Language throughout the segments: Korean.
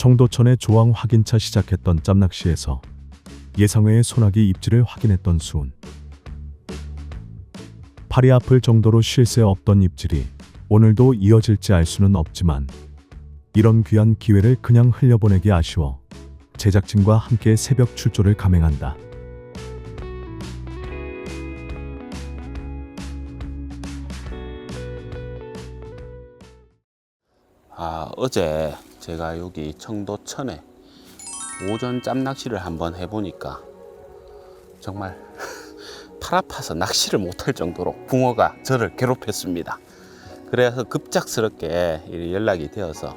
청도천의 조항 확인차 시작했던 짬낚시에서 예상외의 소나기 입질을 확인했던 수은 팔이 아플 정도로 쉴 새 없던 입질이 오늘도 이어질지 알 수는 없지만 이런 귀한 기회를 그냥 흘려보내기 아쉬워 제작진과 함께 새벽 출조를 감행한다. 아, 어제 제가 여기 청도천에 오전 짬낚시를 한번 해보니까 정말 팔 아파서 낚시를 못할 정도로 붕어가 저를 괴롭혔습니다. 그래서 급작스럽게 이 연락이 되어서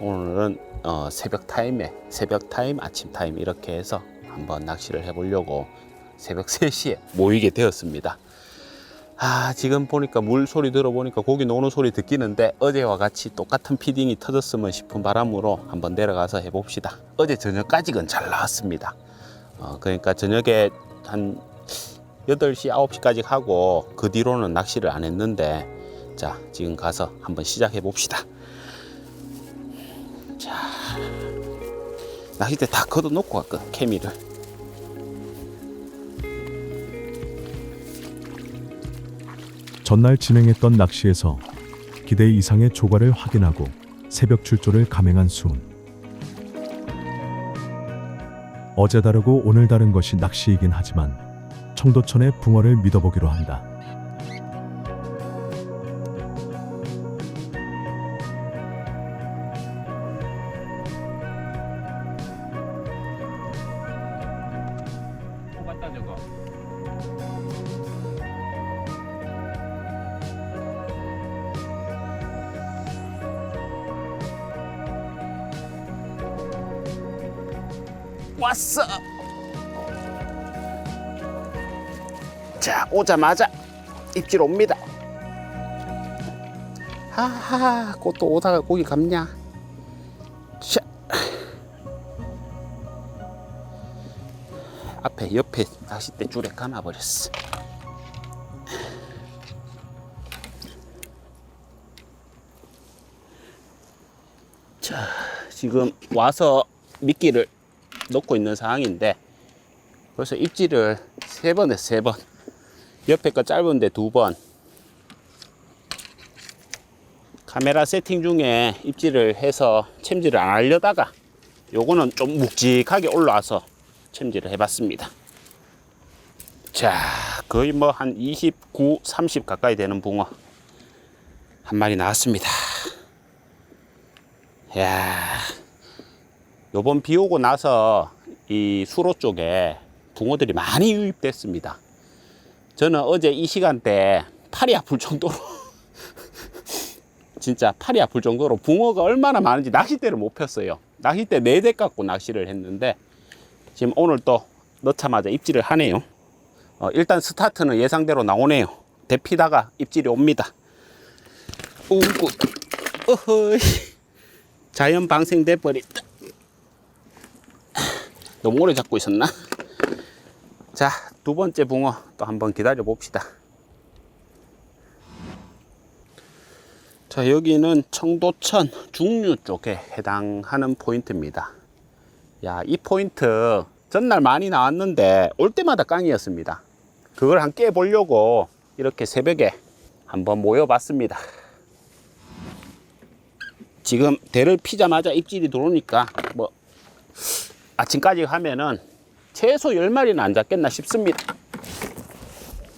오늘은 어, 새벽 타임에 새벽 타임, 아침 타임 이렇게 해서 한번 낚시를 해보려고 새벽 3시에 모이게 되었습니다. 아 지금 보니까 물 소리 들어보니까 고기 노는 소리 듣기는데 어제와 같이 똑같은 피딩이 터졌으면 싶은 바람으로 한번 내려가서 해봅시다. 어제 저녁까지는 잘 나왔습니다. 어, 그러니까 저녁에 한 8시 9시까지 하고 그 뒤로는 낚시를 안 했는데 자 지금 가서 한번 시작해 봅시다. 자 낚싯대 다 걷어 놓고 갔거든 케미를 전날 진행했던 낚시에서 기대 이상의 조과를 확인하고 새벽 출조를 감행한 수은. 어제 다르고 오늘 다른 것이 낚시이긴 하지만 청도천의 붕어를 믿어보기로 한다. 왔어. 자, 오자마자 입질 옵니다. 하하, 꽃도 오다가 고기 감냐? 자. 앞에 옆에 낚싯대 줄에 감아버렸어. 자, 지금 와서 미끼를 놓고 있는 상황인데 벌써 입질을 세번 했어, 세 번. 옆에 거 짧은데 두 번. 카메라 세팅 중에 입질을 해서 챔질을 안 하려다가 요거는 좀 묵직하게 올라와서 챔질을 해봤습니다. 자, 거의 뭐 한 29, 30 가까이 되는 붕어 한 마리 나왔습니다. 야, 요번 비 오고 나서 이 수로 쪽에 붕어들이 많이 유입됐습니다. 저는 어제 이 시간대 팔이 아플 정도로 진짜 팔이 아플 정도로 붕어가 얼마나 많은지 낚싯대를 못 폈어요. 낚싯대 네 대 갖고 낚시를 했는데 지금 오늘 또 넣자마자 입질을 하네요. 어, 일단 스타트는 예상대로 나오네요. 대피다가 입질이 옵니다. 어허이, 자연 방생돼 버렸다. 너무 오래 잡고 있었나? 자, 두 번째 붕어 또 한번 기다려 봅시다. 자, 여기는 청도천 중류 쪽에 해당하는 포인트입니다. 야, 이 포인트 전날 많이 나왔는데 올 때마다 깡이었습니다. 그걸 한 깨 보려고 이렇게 새벽에 한번 모여봤습니다. 지금 대를 피자마자 입질이 들어오니까 뭐 아침까지 하면은 최소 10마리는 안 잡겠나 싶습니다.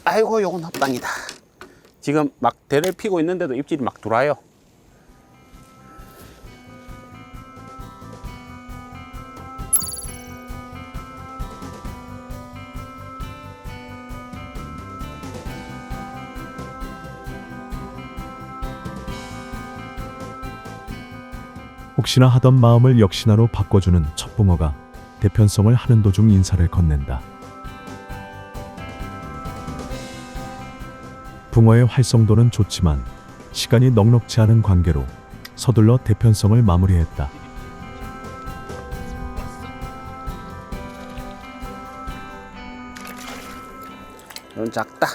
아이고 요건 합방이다. 지금 막 대를 피고 있는데도 입질이 막 들어와요. 혹시나 하던 마음을 역시나로 바꿔주는 첫 붕어가 대편성을 하는 도중 인사를 건넨다. 붕어의 활성도는 좋지만 시간이 넉넉지 않은 관계로 서둘러 대편성을 마무리했다. 이건 작다.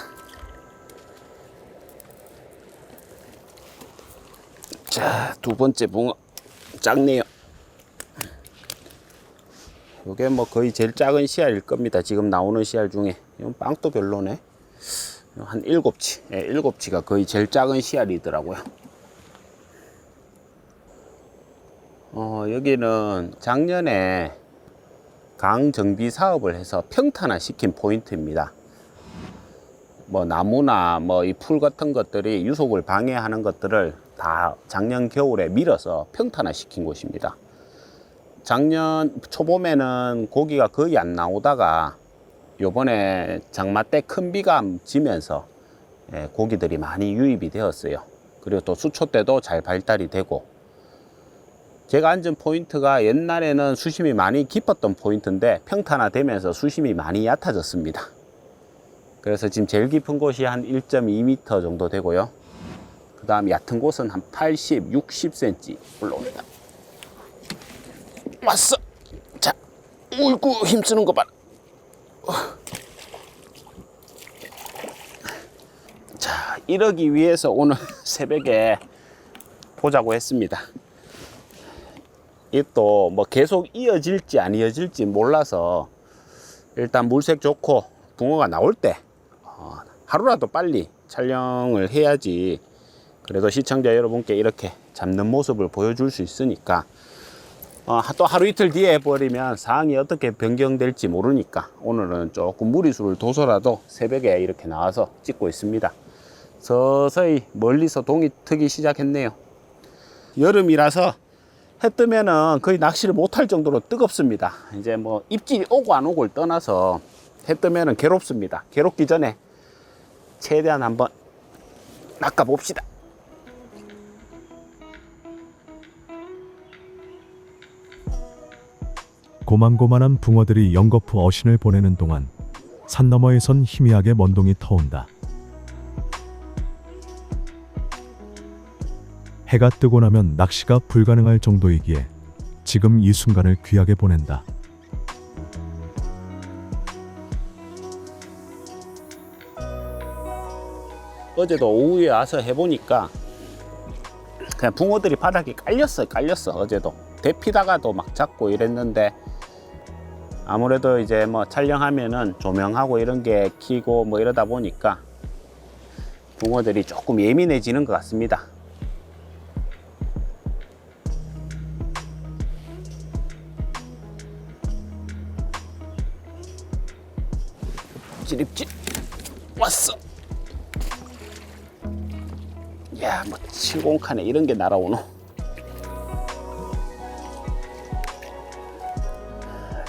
자, 두 번째 붕어 작네요. 요게 뭐 거의 제일 작은 씨알일 겁니다. 지금 나오는 씨알 중에. 이건 빵도 별로네. 한 일곱치. 예, 일곱치가 거의 제일 작은 씨알이더라고요. 어, 여기는 작년에 강 정비 사업을 해서 평탄화 시킨 포인트입니다. 뭐 나무나 뭐 이 풀 같은 것들이 유속을 방해하는 것들을 다 작년 겨울에 밀어서 평탄화 시킨 곳입니다. 작년 초봄에는 고기가 거의 안 나오다가 요번에 장마 때 큰 비가 지면서 예, 고기들이 많이 유입이 되었어요. 그리고 또 수초 때도 잘 발달이 되고 제가 앉은 포인트가 옛날에는 수심이 많이 깊었던 포인트인데 평탄화 되면서 수심이 많이 얕아졌습니다. 그래서 지금 제일 깊은 곳이 한 1.2m 정도 되고요. 그 다음 얕은 곳은 한 80, 60cm 올라옵니다. 왔어. 자, 울고 힘쓰는 거. 어. 자, 이러기 위해서 오늘 새벽에 보자고 했습니다. 이또 뭐 계속 이어질지 안 이어질지 몰라서 일단 물색 좋고 붕어가 나올 때 어, 하루라도 빨리 촬영을 해야지 그래도 시청자 여러분께 이렇게 잡는 모습을 보여줄 수 있으니까 어, 또 하루 이틀 뒤에 해버리면 상황이 어떻게 변경될지 모르니까 오늘은 조금 무리수를 둬서라도 새벽에 이렇게 나와서 찍고 있습니다. 서서히 멀리서 동이 트기 시작했네요. 여름이라서 해 뜨면은 거의 낚시를 못할 정도로 뜨겁습니다. 이제 뭐 입질이 오고 안 오고를 떠나서 해 뜨면은 괴롭습니다. 괴롭기 전에 최대한 한번 낚아 봅시다. 고만고만한 붕어들이 연거푸 어신을 보내는 동안 산 너머에선 희미하게 먼동이 터온다. 해가 뜨고 나면 낚시가 불가능할 정도이기에 지금 이 순간을 귀하게 보낸다. 어제도 오후에 와서 해보니까 그냥 붕어들이 바닥에 깔렸어요 깔렸어 어제도 대피다가도 막 잡고 이랬는데 아무래도 이제 뭐 촬영하면은 조명하고 이런 게 키고 뭐 이러다 보니까 붕어들이 조금 예민해지는 것 같습니다. 찌립찌 왔어. 야, 뭐 70칸에 이런 게 날아오노.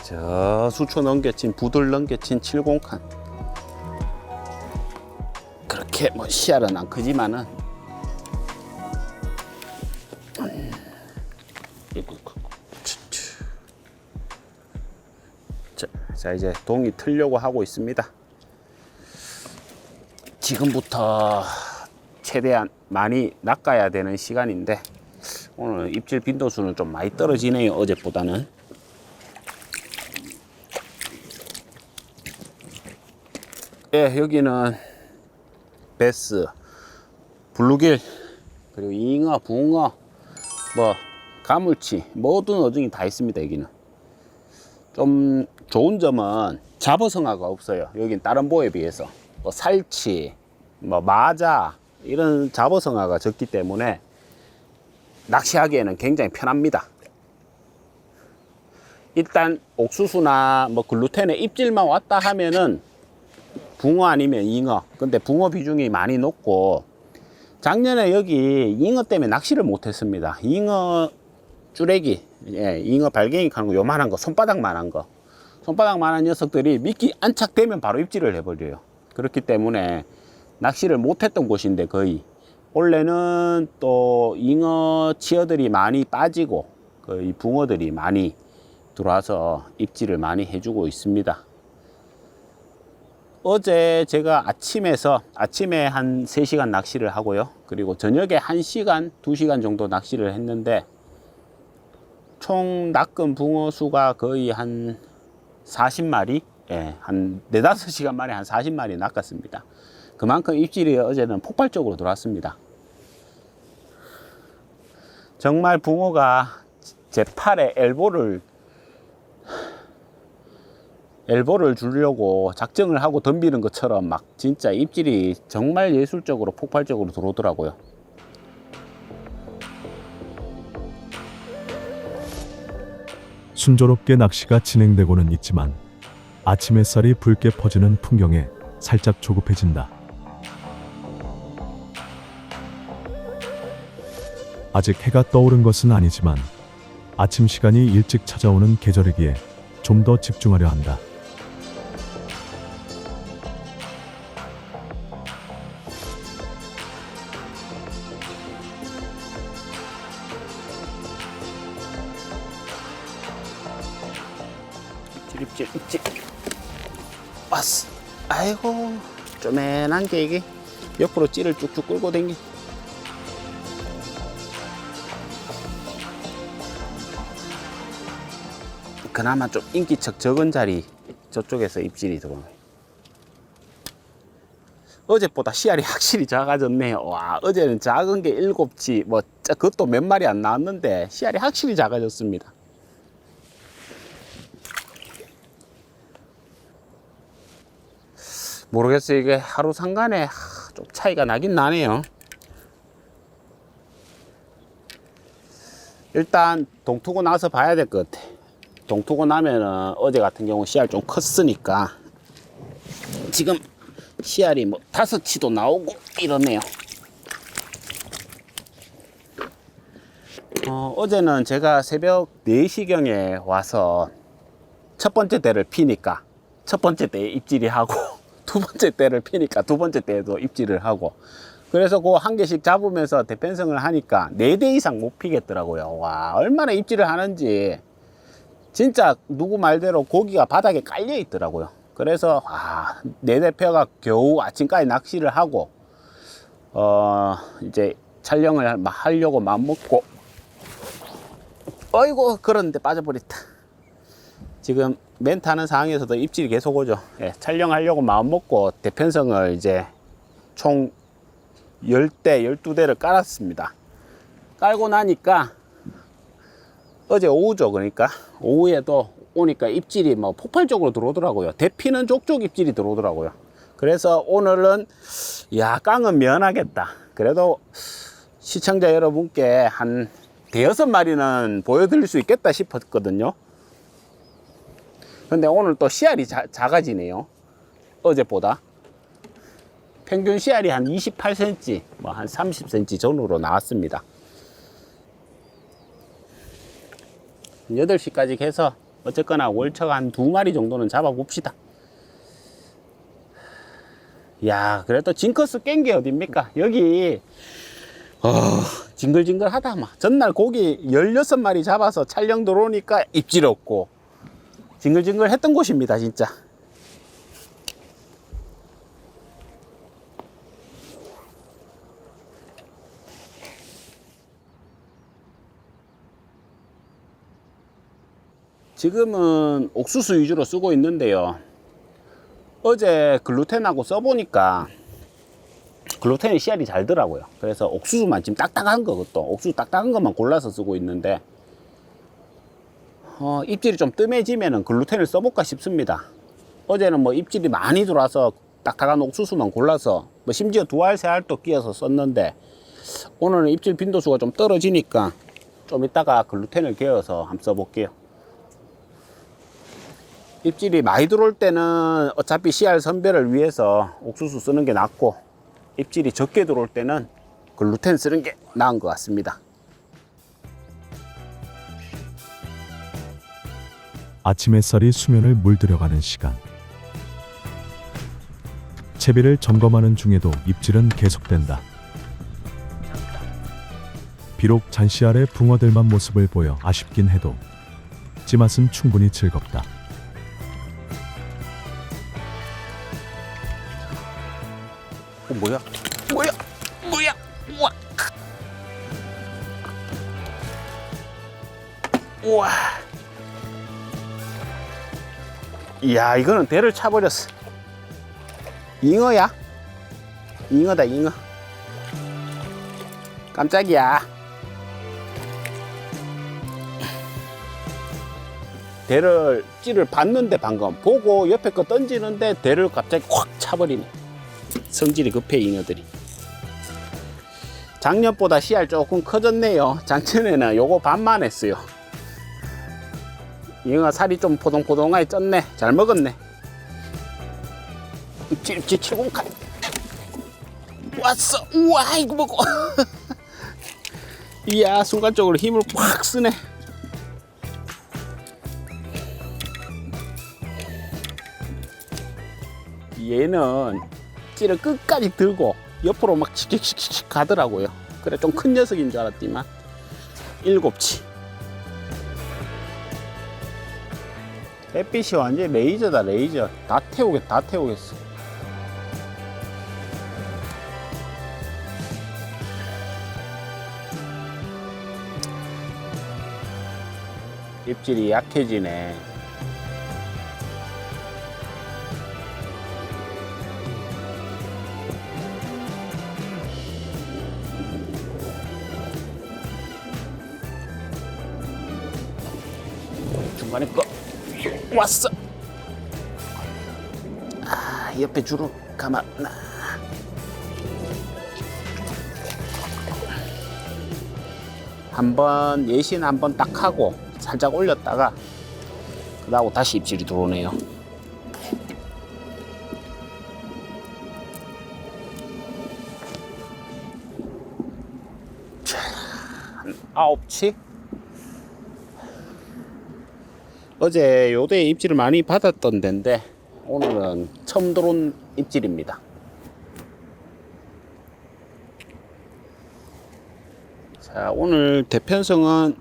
저 수초 넘겨친 부들 넘겨친 70칸. 그렇게 뭐 씨알은 안 크지만은. 자, 자 이제 동이 틀려고 하고 있습니다. 지금부터 최대한 많이 낚아야 되는 시간인데 오늘 입질 빈도수는 좀 많이 떨어지네요 어제보다는 예 여기는 베스 블루길 그리고 잉어 붕어 뭐 가물치 모든 어종이 다 있습니다 여기는. 좀 좋은 점은 잡어성어가 없어요. 여긴 다른 보에 비해서. 뭐 살치 뭐 마자 이런 잡어성어가 적기 때문에 낚시하기에는 굉장히 편합니다. 일단 옥수수나 뭐 글루텐의 입질만 왔다 하면은 붕어 아니면 잉어. 근데 붕어 비중이 많이 높고 작년에 여기 잉어 때문에 낚시를 못 했습니다. 잉어 쭈레기, 예, 잉어 발갱이 하는 거 요만한 거, 손바닥만한 거, 손바닥만한 녀석들이 미끼 안착되면 바로 입질을 해버려요. 그렇기 때문에 낚시를 못했던 곳인데 거의 원래는 또 잉어 치어들이 많이 빠지고 거의 붕어들이 많이 들어와서 입질을 많이 해주고 있습니다. 어제 제가 아침에서 아침에 한 3시간 낚시를 하고요. 그리고 저녁에 1시간, 2시간 정도 낚시를 했는데 총 낚은 붕어 수가 거의 한 40마리, 예, 한 4, 5시간 만에 한 40마리 낚았습니다. 그만큼 입질이 어제는 폭발적으로 들어왔습니다. 정말 붕어가 제 팔에 엘보를 엘보를 주려고 작정을 하고 덤비는 것처럼 막 진짜 입질이 정말 예술적으로 폭발적으로 들어오더라고요. 순조롭게 낚시가 진행되고는 있지만 아침 햇살이 붉게 퍼지는 풍경에 살짝 조급해진다. 아직 해가 떠오른 것은 아니지만 아침 시간이 일찍 찾아오는 계절이기에 좀 더 집중하려 한다. 쪼맨한 게 이게 옆으로 찌를 쭉쭉 끌고 댕기 그나마 좀 인기척 적은 자리 저쪽에서 입질이 들어오네 어제보다 씨알이 확실히 작아졌네요. 와 어제는 작은 게 일곱치 뭐 짜- 그것도 몇 마리 안 나왔는데 씨알이 확실히 작아졌습니다 모르겠어요. 이게 하루 상간에 하, 좀 차이가 나긴 나네요. 일단 동투고 나서 봐야 될 것 같아. 동투고 나면은 어제 같은 경우 씨알 좀 컸으니까 지금 씨알이 뭐 다섯 치도 나오고 이러네요. 어, 어제는 제가 새벽 4시경에 와서 첫 번째 대를 피니까 첫 번째 때에 입질이 하고 두 번째 때를 피니까 두 번째 때에도 입질을 하고 그래서 그 한 개씩 잡으면서 대편성을 하니까 네 대 이상 못 피겠더라고요. 와 얼마나 입질을 하는지 진짜 누구 말대로 고기가 바닥에 깔려 있더라고요. 그래서 와네 대 펴가 겨우 아침까지 낚시를 하고 어 이제 촬영을 마- 하려고 마음 먹고 어이구 그런데 빠져버렸다. 지금 멘트 하는 상황에서도 입질이 계속 오죠. 예, 촬영하려고 마음 먹고 대편성을 이제 총 10대, 12대를 깔았습니다. 깔고 나니까 어제 오후죠. 그러니까 오후에도 오니까 입질이 뭐 폭발적으로 들어오더라고요. 대피는 족족 입질이 들어오더라고요. 그래서 오늘은 야, 깡은 면하겠다. 그래도 시청자 여러분께 한 대여섯 마리는 보여드릴 수 있겠다 싶었거든요. 근데 오늘 또 씨알이 자- 작아지네요. 어제보다. 평균 씨알이 한 28cm, 뭐 한 30cm 전후로 나왔습니다. 8시까지 해서 어쨌거나 월척 한 두 마리 정도는 잡아봅시다. 야, 그래도 징커스 깬 게 어딥니까? 여기, 어, 징글징글 하다, 막. 전날 고기 16마리 잡아서 촬영 들어오니까 입질 없고, 징글징글 했던 곳입니다, 진짜. 지금은 옥수수 위주로 쓰고 있는데요. 어제 글루텐하고 써보니까 글루텐이 씨알이 잘 더라고요. 그래서 옥수수만 지금 딱딱한 거, 그것도 옥수수 딱딱한 것만 골라서 쓰고 있는데 어, 입질이 좀 뜸해지면은 글루텐을 써볼까 싶습니다. 어제는 뭐 입질이 많이 들어와서 딱딱한 옥수수만 골라서 뭐 심지어 두 알, 세 알도 끼워서 썼는데 오늘은 입질 빈도수가 좀 떨어지니까 좀 이따가 글루텐을 개어서 한번 써볼게요. 입질이 많이 들어올 때는 어차피 씨알 선별을 위해서 옥수수 쓰는 게 낫고 입질이 적게 들어올 때는 글루텐 쓰는 게 나은 것 같습니다. 아침 햇살이 수면을 물들여가는 시간. 채비를 점검하는 중에도 입질은 계속된다. 비록 잔시 아래 붕어들만 모습을 보여 아쉽긴 해도 찌맛은 충분히 즐겁다. 어, 뭐야? 뭐야? 뭐야? 우와! 우와! 이야, 이거는 대를 차버렸어. 잉어야? 잉어다, 잉어. 깜짝이야. 대를 찌를 봤는데 방금 보고 옆에 거 던지는데 대를 갑자기 확 차버리네. 성질이 급해 이녀들이. 작년보다 씨알 조금 커졌네요. 작년에는 요거 반만 했어요. 이거 살이 좀 포동포동하게 쪘네. 잘 먹었네. 칠공 칼. 왔어. 우와 이거 먹고. 이야 순간적으로 힘을 확 쓰네. 얘는 찌를 끝까지 들고 옆으로 막 칙칙칙칙 가더라고요. 그래 좀 큰 녀석인 줄 알았지만 일곱치. 햇빛이 완전 레이저다 레이저. 다 태우겠 다 태우겠어. 입질이 약해지네. 중간에 거 왔어. 아, 옆에 줄을 감았나. 한번 예신 한번 딱 하고 살짝 올렸다가 그다고 다시 입질이 들어오네요. 자, 한 아홉 치. 어제 요대 입질을 많이 받았던 데인데 오늘은 처음 들어온 입질입니다. 자, 오늘 대편성은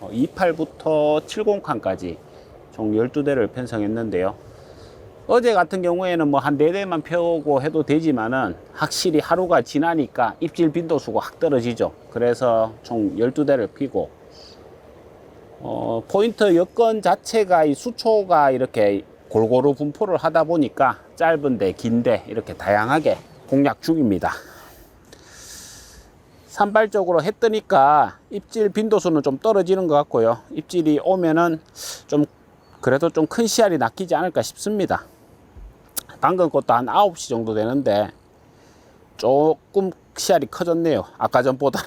28부터 70칸까지 총 12대를 편성했는데요. 어제 같은 경우에는 뭐 한 4대만 펴고 해도 되지만은 확실히 하루가 지나니까 입질 빈도수가 확 떨어지죠. 그래서 총 12대를 피고 어, 포인트 여건 자체가 이 수초가 이렇게 골고루 분포를 하다 보니까 짧은데 긴데 이렇게 다양하게 공략 중입니다. 산발적으로 했더니까 입질 빈도수는 좀 떨어지는 것 같고요. 입질이 오면은 좀 그래도 좀 큰 씨알이 낚이지 않을까 싶습니다. 방금 것도 한 9시 정도 되는데 조금 씨알이 커졌네요. 아까 전보다.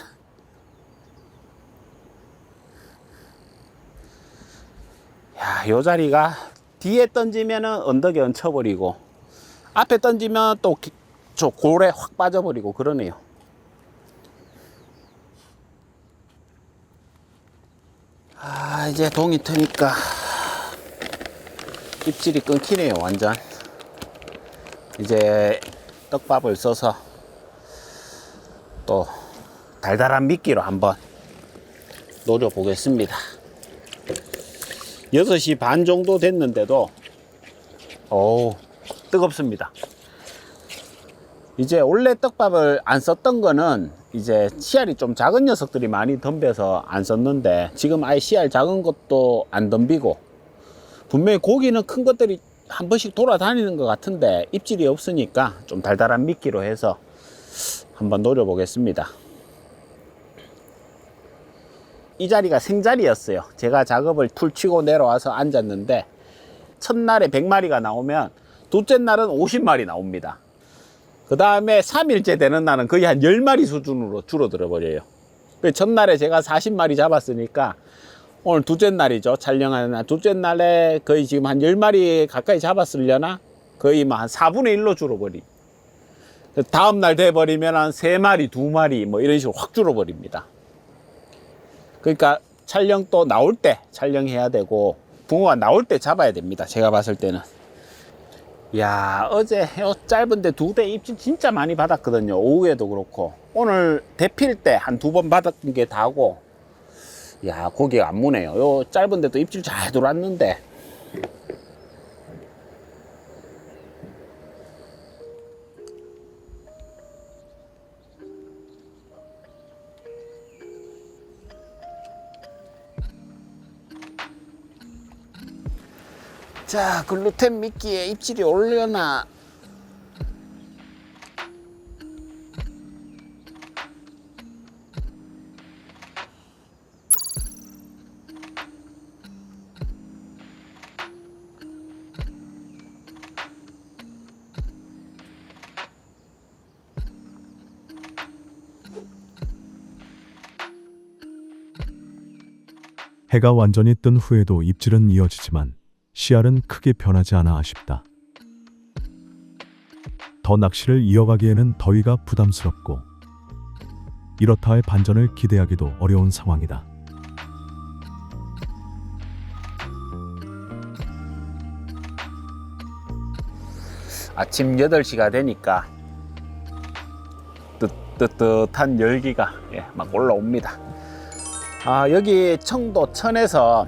야, 요 자리가 뒤에 던지면은 언덕에 얹혀버리고 앞에 던지면 또 저 골에 확 빠져버리고 그러네요. 아, 이제 동이 트니까 입질이 끊기네요, 완전. 이제 떡밥을 써서 또 달달한 미끼로 한번 노려보겠습니다. 6시 반 정도 됐는데도 어우 뜨겁습니다. 이제 원래 떡밥을 안 썼던 거는 이제 씨알이 좀 작은 녀석들이 많이 덤벼서 안 썼는데 지금 아예 씨알 작은 것도 안 덤비고 분명히 고기는 큰 것들이 한 번씩 돌아다니는 것 같은데 입질이 없으니까 좀 달달한 미끼로 해서 한번 노려보겠습니다. 이 자리가 생자리였어요. 제가 작업을 툴 치고 내려와서 앉았는데 첫날에 100마리가 나오면 둘째 날은 50마리 나옵니다. 그 다음에 3일째 되는 날은 거의 한 10마리 수준으로 줄어들어 버려요. 그 첫날에 제가 40마리 잡았으니까 오늘 둘째 날이죠. 촬영하는 날. 둘째 날에 거의 지금 한 10마리 가까이 잡았으려나? 거의 뭐 한 4분의 1로 줄어버리. 다음 날 돼버리면 한 3마리, 2마리 뭐 이런 식으로 확 줄어버립니다. 그러니까 촬영 또 나올 때 촬영해야 되고 붕어가 나올 때 잡아야 됩니다. 제가 봤을 때는. 야 어제 요 짧은데 두 대 입질 진짜 많이 받았거든요. 오후에도 그렇고 오늘 대필 때 한 두 번 받았던 게 다고 야 고기가 안 무네요. 요 짧은데도 입질 잘 들어왔는데 자, 글루텐 미끼에 입질이 올려나. 해가 완전히 뜬 후에도 입질은 이어지지만 씨알은 크게 변하지 않아 아쉽다. 더 낚시를 이어가기에는 더위가 부담스럽고 이렇다 할 반전을 기대하기도 어려운 상황이다. 아침 8시가 되니까 뜨뜻뜻한 열기가 예, 막 올라옵니다. 아, 여기 청도 천에서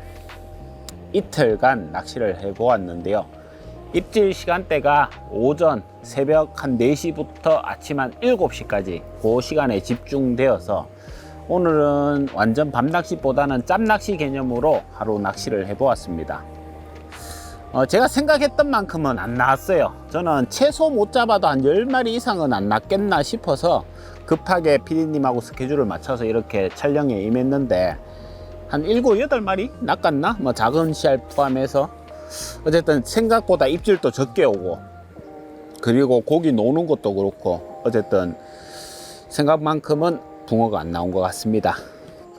이틀간 낚시를 해 보았는데요. 입질 시간대가 오전 새벽 한 4시부터 아침 한 7시까지 그 시간에 집중되어서 오늘은 완전 밤낚시보다는 짬낚시 개념으로 하루 낚시를 해보았습니다. 어, 제가 생각했던 만큼은 안 나왔어요. 저는 최소 못 잡아도 한 10마리 이상은 안 났겠나 싶어서 급하게 피디님하고 스케줄을 맞춰서 이렇게 촬영에 임했는데 한 7, 8마리 낚았나? 뭐 작은 씨알 포함해서 어쨌든 생각보다 입질도 적게 오고 그리고 고기 노는 것도 그렇고 어쨌든 생각만큼은 붕어가 안 나온 것 같습니다.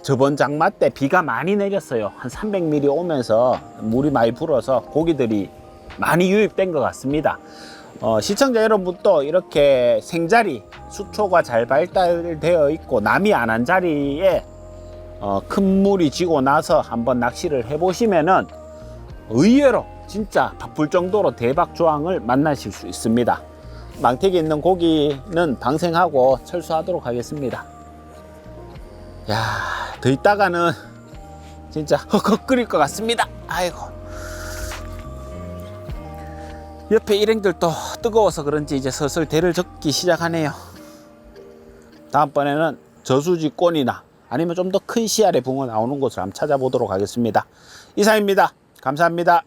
저번 장마 때 비가 많이 내렸어요. 한 300mm 오면서 물이 많이 불어서 고기들이 많이 유입된 것 같습니다. 어, 시청자 여러분도 이렇게 생자리, 수초가 잘 발달되어 있고 남이 안 한 자리에 어, 큰 물이 지고 나서 한번 낚시를 해보시면은 의외로 진짜 바쁠 정도로 대박 조항을 만나실 수 있습니다. 망태기 있는 고기는 방생하고 철수하도록 하겠습니다. 야, 더 있다가는 진짜 헉헉 끓일 것 같습니다. 아이고. 옆에 일행들도 뜨거워서 그런지 이제 슬슬 대를 적기 시작하네요. 다음번에는 저수지권이나 아니면 좀 더큰 씨알의 붕어 나오는 곳을 한번 찾아보도록 하겠습니다. 이상입니다. 감사합니다.